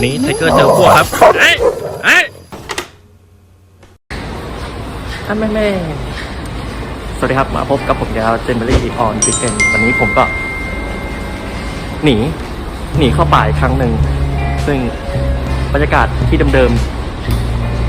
วันนี้ไทเกอร์เจอพวกครับเอ้ยเอ้ยท่านแม่แม่สวัสดีครับมาพบกับผมยาวเจนเบอรี่ออนบิ๊กเอ็นวันนี้ผมก็ หนี หนีเข้าป่าอีกครั้งหนึ่ง ซึ่งบรรยากาศที่เดิม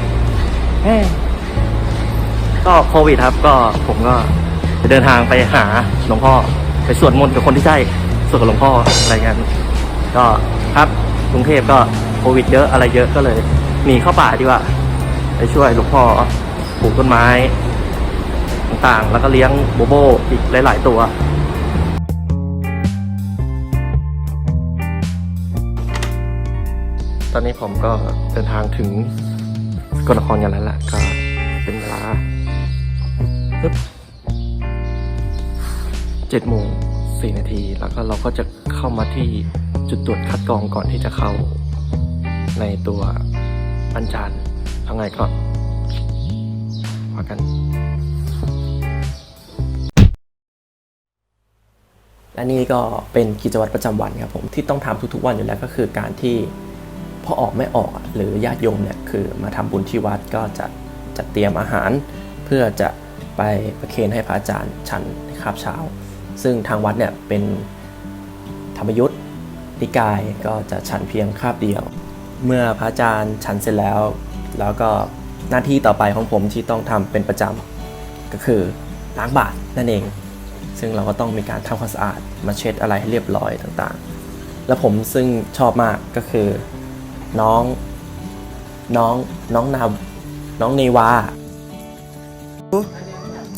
ๆเฮ้ก็โควิดครับ ก็ผมก็จะเดินทางไปหาหลวงพ่อไปสวดมนต์กับคนที่ใช่สวดกับหลวงพ่ออะไรกันก็ครับ กรุงเทพก็โควิดเยอะอะไรเยอะก็เลยหนีเข้าป่าดีกว่า ไปช่วยหลวงพ่อปลูกต้นไม้ ต่างๆ แล้วก็เลี้ยงโบโบอีกหลาย ๆ ตัวตอนนี้ผมก็เดินทางถึงสกลนครกันแล้วล่ะก็เป็นเวลาเจ็ดโมงสี่นาทีแล้วก็เราก็จะเข้ามาที่ จุดตรวจคัดกรองก่อนที่จะเข้า ในตัวอันจานเอาไงก็ว่ากัน และนี่ก็เป็นกิจวัตรประจำวันครับผมที่ต้องทำทุกๆวันอยู่แล้วก็คือการที่พอออกไม่ออกหรือญาติโยมเนี่ยคือมาทำบุญที่วัดก็จะจัดเตรียมอาหาร เพื่อจะไปประเคนให้พระอาจารย์ฉันในคาบเช้า ซึ่งทางวัดเนี่ยเป็นธรรมยุทธ์ นิกายก็จะฉันเพียงคาบเดียว เมื่อพระอาจารย์ฉันเสร็จแล้ว แล้วก็หน้าที่ต่อไปของผมที่ต้องทำเป็นประจำก็คือล้างบาตรนั่นเอง ซึ่งเราก็ต้องมีการทำความสะอาดมาเช็ดอะไรให้เรียบร้อยต่างๆ แล้วผมซึ่งชอบมากก็คือน้องน้องน้องนาน้องเนวา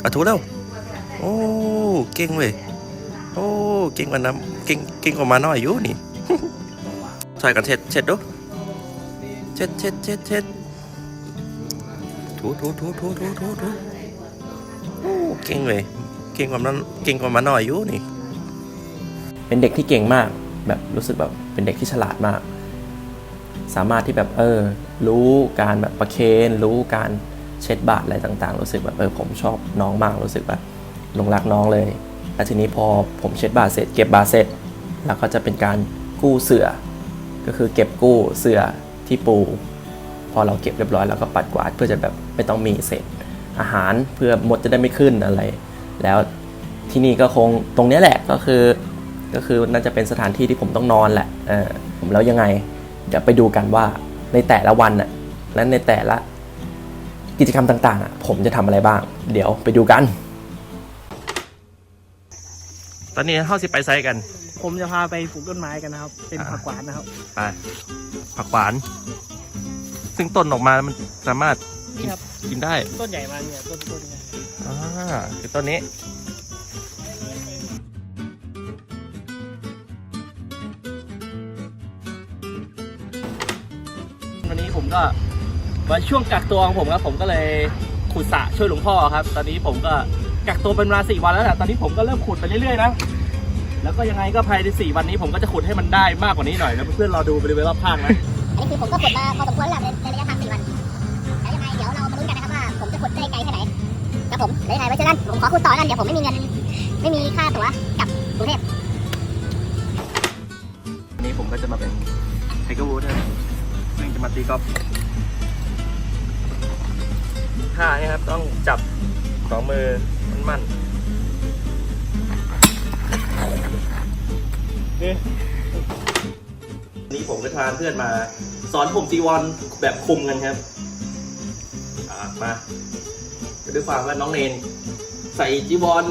อะถูกแล้ว โอ้ เก่งเว้ย โอ้ เก่งกว่าน้ำเก่ง เก่งกว่ามาน้อยอยู่นี่ ช่วยกันเช็ดเช็ดดูเช็ดเช็ดเช็ดเช็ดถูถูถูถูถูถูถูโอ้เก่งเว้ยเก่งกว่านั้นเก่งกว่ามาน้อยอยู่นี่ เป็นเด็กที่เก่งมาก แบบรู้สึกแบบเป็นเด็กที่ฉลาดมาก สามารถที่แบบเออ รู้การแบบประเคนรู้การเช็ดบาดอะไรต่าง ๆ รู้สึกแบบเออผมชอบน้องมากรู้สึกแบบหลงรักน้องเลยแล้วทีนี้พอผมเช็ดบาดเสร็จ เก็บบาดเสร็จ แล้วก็จะเป็นการ กู้เสือ ก็คือเก็บกู้เสือที่ปู พอเราเก็บเรียบร้อยแล้วก็ปัดกวาดเพื่อจะแบบไม่ต้องมีเศษอาหารเพื่อมดจะได้ไม่ขึ้นอะไร แล้วที่นี่ก็คงตรงนี้แหละก็คือก็คือน่าจะเป็นสถานที่ที่ผมต้องนอนแหละเออผมแล้วยังไงเดี๋ยวไปดูกันว่าในแต่ละวันน่ะและในแต่ละกิจกรรมต่างๆอะผมจะทำอะไรบ้าง เดี๋ยวไปดูกัน ตอนนี้เข้าสิไปไซกัน ผมจะพาไปปลูกต้นไม้กันนะครับ เป็นผักหวานนะครับ ไปผักหวาน ซึ่งต้นออกมามันสามารถนี่ครับ กินได้ต้นใหญ่มาเนี่ยต้นต้นไงอ่าคือต้นนี้ วันนี้ผมก็วันช่วงกักตัวของผมครับผมก็เลยขุดสระช่วยหลวงพ่อครับ ตอนนี้ผมก็กักตัวเป็นเวลาสี่วันแล้วแหละตอนนี้ผมก็เริ่มขุดไปเรื่อยๆนะ แล้วก็ยังไงก็ภายในสี่วันนี้ผมก็จะขุดให้มันได้มากกว่านี้หน่อยแล้วเพื่อนๆรอดูบริเวณรอบข้างนะ อันนี้คือผมก็กดมาพอสมควรแล้วแหละในในระยะทาง4วัน แล้วยังไงเดี๋ยวเรามาลุ้นกันนะครับว่าผมจะกดได้ไกลแค่ไหนครับผมแล้วยังไงไว้เจอกันผมขอคุณต่อกันเดี๋ยวผมไม่มีเงินไม่มีค่าตั๋วกลับกรุงเทพวันนี้ผมก็จะมาเป็นไทเกอร์วูดนะซึ่งจะมาตีกอล์ฟท่าเนี่ยครับต้องจับสองมือมันมั่ นี่นี่ผมก็ทานเพื่อนมา สอนผมจีวรแบบคุมกันครับอ่ามาด้วยความว่าน้องเนนใส่จีวร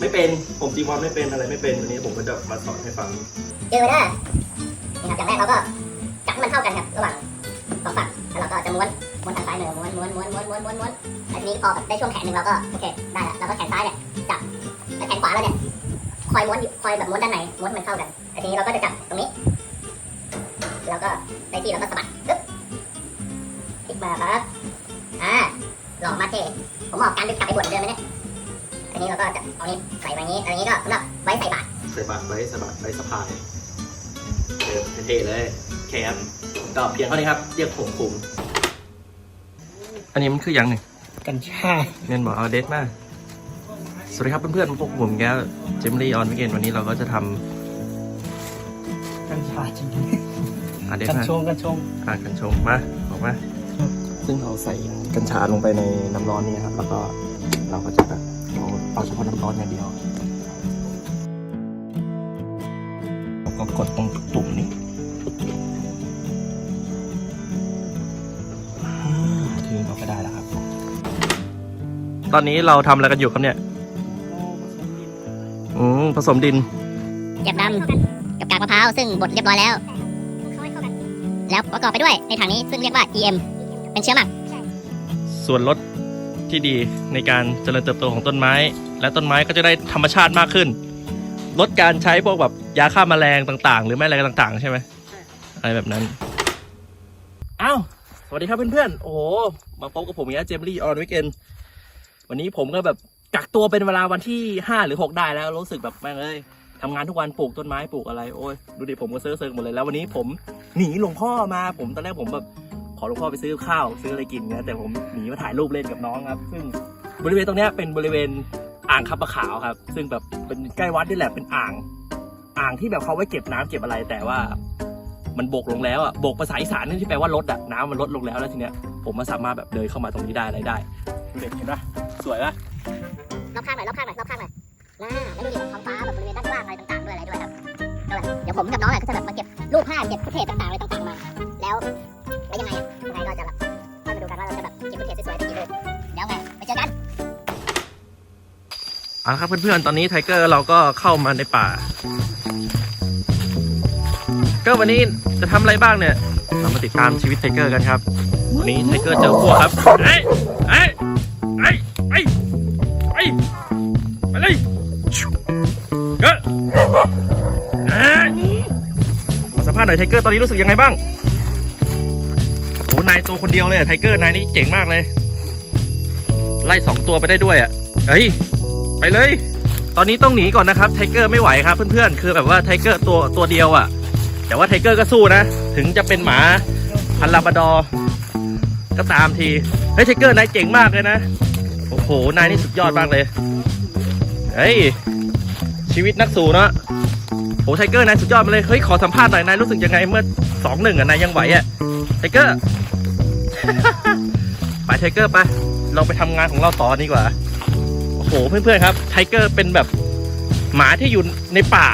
ไม่เป็น ผมจีวรไม่เป็นอะไรไม่เป็นวันนี้ผมก็จะมาสอนให้ฟังเจอเด้อนี่ครับอย่างแรกเราก็จับให้มันเท่ากันครับระหว่างสองฝั่งแล้วเราก็จะม้วนม้วนทางซ้ายมือม้วนม้วนม้วนม้วนม้วนม้วนม้วนแล้วทีนี้พอแบบได้ช่วงแขนหนึ่งเราก็โอเคได้แล้วเราก็แขนซ้ายเนี่ยจับแล้วแขนขวาเราเนี่ย คอยม้วนอยู่คอยแบบม้วนด้านในม้วนให้มันเข้ากันแล้วทีนี้เราก็จะจับตรงนี้ แล้วก็ได้ที่เราก็สะบัดปึ๊บพลิกมาครับอ่าหล่อมากเท่ผมบอกการดึงกลับไปบวชเหมือนเดิมไหมเนี่ยอันนี้เราก็จะเอานี้ใส่ไว้อย่างนี้อันนี้ก็สำหรับไว้ใส่บาตรใส่บาตรไว้สะบัดไว้สะพายเออเท่ๆเลยแคมก็เพียงเท่านี้ครับ เรียกผมคุมอันนี้มันคืออย่างหนึ่งกัญชาเมนบอกเอาเดทมา สวัสดีครับเพื่อนๆพวกผมแกเจมลี่ออนวิกเกนวันนี้เราก็จะทำกัญชาจริงอะเดี๋ยวกันมาชงกันชงอะกันชมมาออกมาซึ่งเราใส่กัญชาลงไปในน้ำร้อนนี่ครับ แล้วก็เราก็จะแบบเอาเอาเฉพาะน้ำร้อนอย่างเดียวแล้วก็กดตรงตุ่มนี้อ่าทีนี้เราก็ได้แล้วครับ ตอนนี้เราทำอะไรกันอยู่ครับเนี่ย อืมผสมดินเก็บดำกับกากมะพร้าวซึ่งบดเรียบร้อยแล้วแล้วประกอบไปด้วยในถังนี้ซึ่งเรียกว่า EM เป็นเชื้อหมัก ส่วนลดที่ดีในการเจริญเติบโตของต้นไม้ และต้นไม้ก็จะได้ธรรมชาติมากขึ้น ลดการใช้พวกแบบยาฆ่าแมลงต่างๆ หรือไม่อะไรต่าง ๆ ใช่ไหมอะไรแบบนั้นอ้าวสวัสดีครับเพื่อนๆโอ้โหมาพบกับผมอีกแล้วเจมลี่ออนวิกเอนวันนี้ผมก็แบบ กักตัวเป็นเวลาวันที่5หรือ6ได้แล้วรู้สึกแบบแม่งเอ้ยทำงานทุกวันปลูกต้นไม้ปลูกอะไรโอ้ยดูดิผมก็เซิร์ฟเซิร์ฟหมดเลยแล้ววันนี้ผมหนีหลวงพ่อมาผมตอนแรกผมแบบขอหลวงพ่อไปซื้อข้าวซื้ออะไรกินนะแต่ผมหนีมาถ่ายรูปเล่นกับน้องครับซึ่งบริเวณตรงนี้เป็นบริเวณอ่างคับปะขาวครับ ซึ่งแบบเป็นใกล้วัดนี่แหละเป็นอ่าง อ่างที่แบบเขาไว้เก็บน้ำเก็บอะไรแต่ว่า มันบกลงแล้วอะบกภาษาอีสานนี่ที่แปลว่าลดอะน้ำมันลดลงแล้วแล้วทีเนี้ยผมมาสามารถแบบเดินเข้ามาตรงนี้ได้อะไรได้ดูเด็กเห็นปะสวยปะ รอบข้างหน่อยรอบข้างหน่อยรอบข้างหน่อยน่าแล้วดูดิท้องฟ้าแบบบริเวณด้านล่างอะไรต่างๆด้วยอะไรด้วยครับก็แบบเดี๋ยวผมกับน้องอะก็จะแบบมาเก็บรูปภาพเก็บฟุตเทจต่างๆอะไรต่างๆมา แล้วแล้วยังไงอะยังไงก็จะแบบค่อยมาดูกันว่าเราจะแบบเก็บฟุตเทจสวยๆได้กี่รูปแล้วไงไปเจอกันเอาละครับเพื่อนๆ ตอนนี้ไทเกอร์เราก็เข้ามาในป่า ก็วันนี้จะทำอะไรบ้างเนี่ย เรามาติดตามชีวิตไทเกอร์กันครับ วันนี้ไทเกอร์เจอพวกครับ เอ้ยเอ้ย หน่อยไทเกอร์ตอนนี้รู้สึกยังไงบ้างโอ้นายตัวคนเดียวเลยอะไทเกอร์นายนี่เจ๋งมากเลย ไล่สองตัวไปได้ด้วยอะเฮ้ยไปเลย ตอนนี้ต้องหนีก่อนนะครับไทเกอร์ไม่ไหวครับเพื่อนๆคือแบบว่าไทเกอร์ตัวตัวเดียวอะ่ะ แต่ว่าไทเกอร์ก็สู้นะ ถึงจะเป็นหมาพันลาบดอก็ตามทีเฮ้ยไทเกอร์นายเจ๋งมากเลยนะโอ้โหนายนี่สุดยอดมากเลยเฮ้ยชีวิตนักสู้เนาะ โอ้ไทเกอร์นายสุดยอดมาเลย เฮ้ย ขอสัมภาษณ์หน่อยนายรู้สึกยังไงเมื่อสองหนึ่งอะนายยังไหวอะไทเกอร์ ไปไทเกอร์ไปเราไปทำงานของเราต่อดีกว่า โอ้โหเพื่อนๆครับไทเกอร์เป็นแบบหมาที่อยู่ในป่า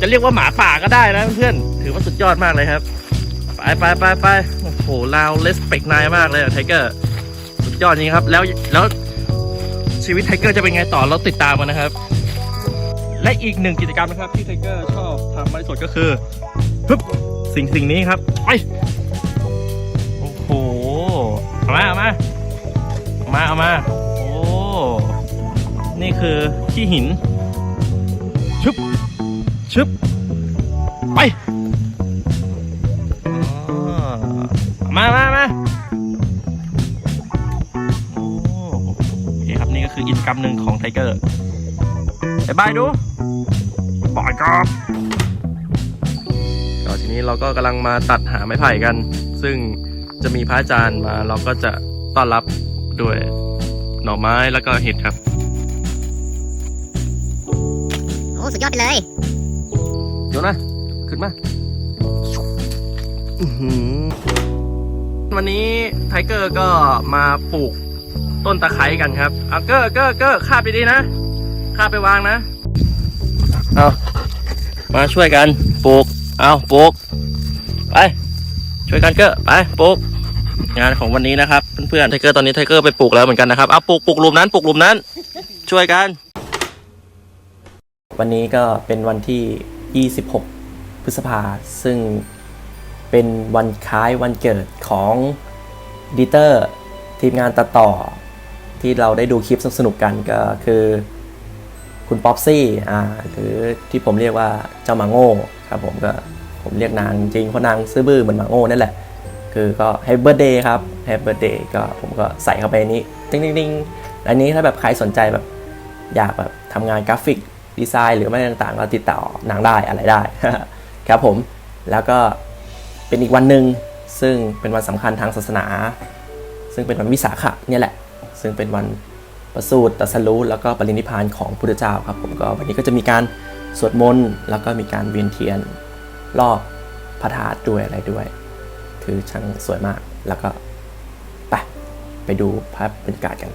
จะเรียกว่าหมาป่าก็ได้นะเพื่อนๆถือว่าสุดยอดมากเลยครับ ไปไปไปไปโอ้โหลาวเลสเปกนายมากเลยไทเกอร์สุดยอดจริงครับ แล้วแล้วชีวิตไทเกอร์จะเป็นไงต่อเราติดตามกันนะครับ และอีกหนึ่งกิจกรรมนะครับที่ไทเกอร์ชอบทำมากที่สุดก็คือปึ๊บสิ่งสิ่งนี้ครับไปโอ้โหเอามาเอามาเอามาเอามาโอ้นี่คือขี้หินชึบชึบไปมามามาโอ้โอเคครับนี่ก็คือกิจกรรมหนึ่งของไทเกอร์บายบายดู ปล่อยครับก็ทีนี้เราก็กำลังมาตัดหาไม้ไผ่กัน ซึ่งจะมีพระอาจารย์มาเราก็จะต้อนรับด้วยหน่อไม้แล้วก็เห็ดครับโอ้สุดยอดไปเลยโยนนะ ขึ้นมาอื้อหือวันนี้ไทเกอร์ก็มาปลูกต้นตะไคร้กันครับเอาเกอร์เกอร์เกอร์คาบดีๆนะคาบไปวางนะ เอามาช่วยกันปลูกเอาปลูกไปช่วยกันเกอร์ไปปลูกงานของวันนี้นะครับเพื่อนๆไทเกอร์ตอนนี้ไทเกอร์ไปปลูกแล้วเหมือนกันนะครับเอาปลูกปลูกหลุมนั้นปลูกหลุมนั้น ช่วยกัน วันนี้ก็เป็นวันที่ 26 พฤษภาซึ่งเป็นวันคล้ายวันเกิดของดิเตอร์ทีมงานตัดต่อ ที่เราได้ดูคลิปสนุกๆกันก็คือ คุณป๊อปซี่อ่าหรือที่ผมเรียกว่าเจ้ามาโง่ครับผมก็ผมเรียกนางจริงเพราะนางซื่อบื้อเหมือนมาโง่นั่นแหละคือก็แฮปเบอร์เดย์ครับแฮปเบอร์เดย์ก็ผมก็ใส่เข้าไปนี้ติ๊งติ๊งอันนี้ถ้าแบบใครสนใจแบบอยากแบบทำงานกราฟิกดีไซน์หรือไม่ต่างๆ ก็ติดต่อนางได้อะไรได้ครับผมแล้วก็เป็นอีกวันหนึ่งซึ่งเป็นวันสำคัญทางศาสนา ซึ่งเป็นวันวิสาขะเนี่ยแหละ ซึ่งเป็นวัน ประสูติตรัสรู้แล้วก็ปรินิพานของพุทธเจ้าครับผมก็วันนี้ก็จะมีการสวดมนต์แล้วก็มีการเวียนเทียนรอบพระธาตุด้วยอะไรด้วย คือช่างสวยมากแล้วก็ไปไปดูภาพบรรยากาศกัน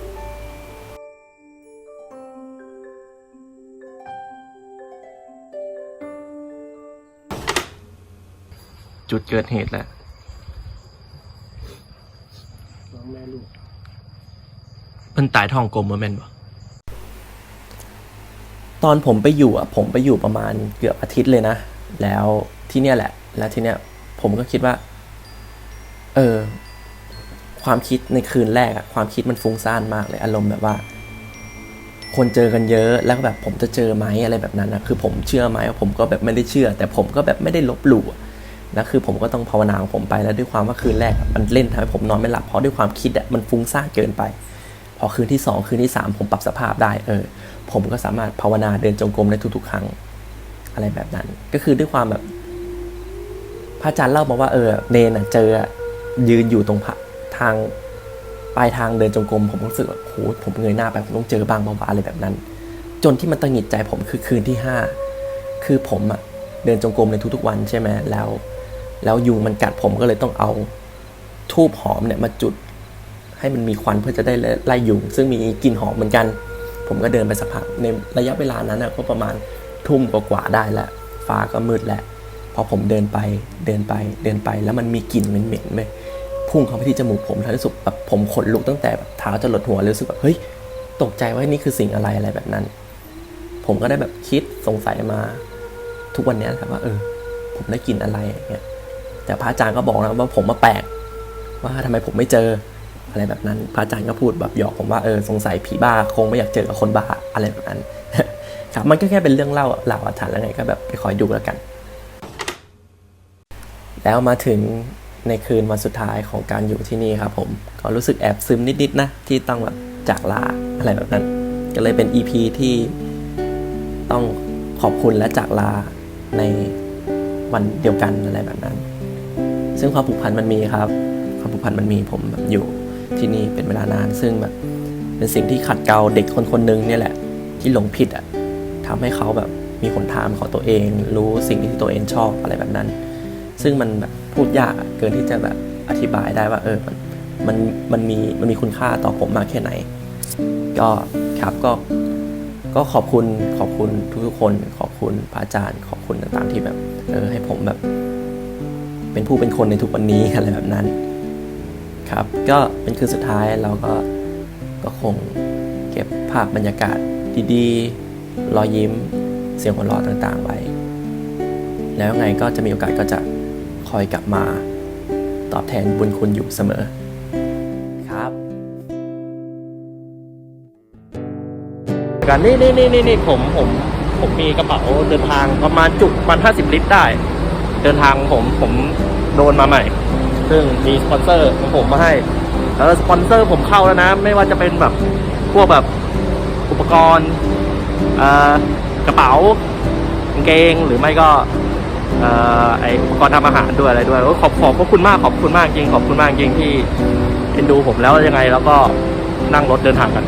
จุดเกิดเหตุแล้ว สองแม่ลูก เพิ่ นตายท้องกลมว่าแม่นบ่ตอนผมไปอยู่อะ ผมไปอยู่ประมาณเกือบอาทิตย์เลยนะ แล้วที่เนี่ยแหละ แล้วที่เนี้ยผมก็คิดว่า เออ ความคิดในคืนแรกอะความคิดมันฟุ้งซ่านมากเลย อารมณ์แบบว่า คนเจอกันเยอะ แล้วแบบผมจะเจอไหมอะไรแบบนั้นนะคือผมเชื่อไหมผมก็แบบไม่ได้เชื่อ แต่ผมก็แบบไม่ได้ลบหลู่อะแล้วคือผมก็ต้องภาวนาของผมไปแล้วด้วยความว่าคืนแรกมันเล่นทำให้ผมนอนไม่หลับเพราะด้วยความคิดอะมันฟุ้งซ่านเกินไป พอคืนที่สองคืนที่สามผมปรับสภาพได้เออผมก็สามารถภาวนาเดินจงกรมได้ทุกๆ ครั้งอะไรแบบนั้น ก็คือด้วยความแบบพระอาจารย์เล่ามาว่าเออเนนอะเจอยืนอยู่ตรงพระทางปลายทางเดินจงกรมผมรู้สึกว่าโหผมเงยหน้าไปผมต้องเจอบ้างบ้าอะไรแบบนั้น จนที่มันตังหิดใจผมคือคืนที่ห้าคือผมอะเดินจงกรมในทุกๆวันใช่ไหมแล้ว แล้วยุงมันกัดผมก็เลยต้องเอาทูบหอมเนี่ยมาจุด ให้มันมีควันเพื่อจะได้ไล่ยุง ซึ่งมีกลิ่นหอมเหมือนกัน ผมก็เดินไปสักพักในระยะเวลานั้นนะก็ประมาณทุ่มกว่าๆได้แล้วฟ้าก็มืดแล้วพอผมเดินไปเดินไปเดินไป แล้วมันมีกลิ่นเหม็นๆไหมพุ่งเข้าไปที่จมูกผมแล้วรู้สึกแบบผมขนลุกตั้งแต่แบบเท้าจะหลดหัวเลยรู้สึกแบบเฮ้ยตกใจว่านี่คือสิ่งอะไรอะไรแบบนั้น ผมก็ได้แบบคิดสงสัยมาทุกวันนี้ครับว่าเออ ผมได้กลิ่นอะไรอย่างเงี้ยแต่พระอาจารย์ก็บอกนะว่าผมมาแปลกว่าทำไมผมไม่เจอ อะไรแบบนั้น พระอาจารย์ก็พูดแบบหยอกผมว่าเออสงสัยผีบ้าคงไม่อยากเจอกับคนบ้าอะไรแบบนั้นครับมันก็แค่เป็นเรื่องเล่าเล่าอาถรรพ์แล้วไงก็แบบไปคอยดูแล้วกัน แล้วมาถึงในคืนวันสุดท้ายของการอยู่ที่นี่ครับผมก็รู้สึกแอบซึมนิดๆนะที่ต้องแบบจากลาอะไรแบบนั้น ก็เลยเป็น EP ที่ต้องขอบคุณและจากลาในวันเดียวกันอะไรแบบนั้น ซึ่งความผูกพันมันมีครับ ความผูกพันมันมีผมแบบอยู่ ที่นี่เป็นเวลานาน ซึ่งแบบเป็นสิ่งที่ขัดเกลาเด็กคนคนหนึงเนี่ยแหละ ที่หลงผิดอะทำให้เขาแบบมีหนทางของตัวเอง รู้สิ่งที่ตัวเองชอบอะไรแบบนั้น ซึ่งมันแบบพูดยากเกินที่จะแบบอธิบายได้ว่าเออมันมันมันมีมันมีคุณค่าต่อผมมากแค่ไหน ก็ครับก็ก็ขอบคุณขอบคุณทุกๆคน ขอบคุณพระอาจารย์ ขอบคุณต่างๆที่แบบ เออให้ผมแบบ เป็นผู้เป็นคนในทุกวันนี้อะไรแบบนั้น ครับ ก็เป็นคืนสุดท้ายเราก็ก็คงเก็บภาพบรรยากาศดีๆ รอยยิ้ม เสียงหัวเราะต่างๆ ไว้ แล้วไงก็จะมีโอกาสก็จะคอยกลับมาตอบแทนบุญคุณอยู่เสมอครับกันนี่นี่นี่นี่นี่ผมผมผมมีกระเป๋าเดินทางประมาณจุประมาณห้าสิบลิตรได้ เดินทางผมผมโดนมาใหม่ ซึ่งมีสปอนเซอร์ของผมมาให้แล้วสปอนเซอร์ผมเข้าแล้วนะ ไม่ว่าจะเป็นแบบพวกแบบอุปกรณ์กระเป๋ากางเกงหรือไม่ก็อไออุปกรณ์ทำอาหารด้วยอะไรด้วยโอ้ขอบขอบคุณมากขอบคุณมากจริงขอบคุณมากจริงที่เอ็นดูผมแล้วยังไง แล้วก็นั่งรถเดินทางกัน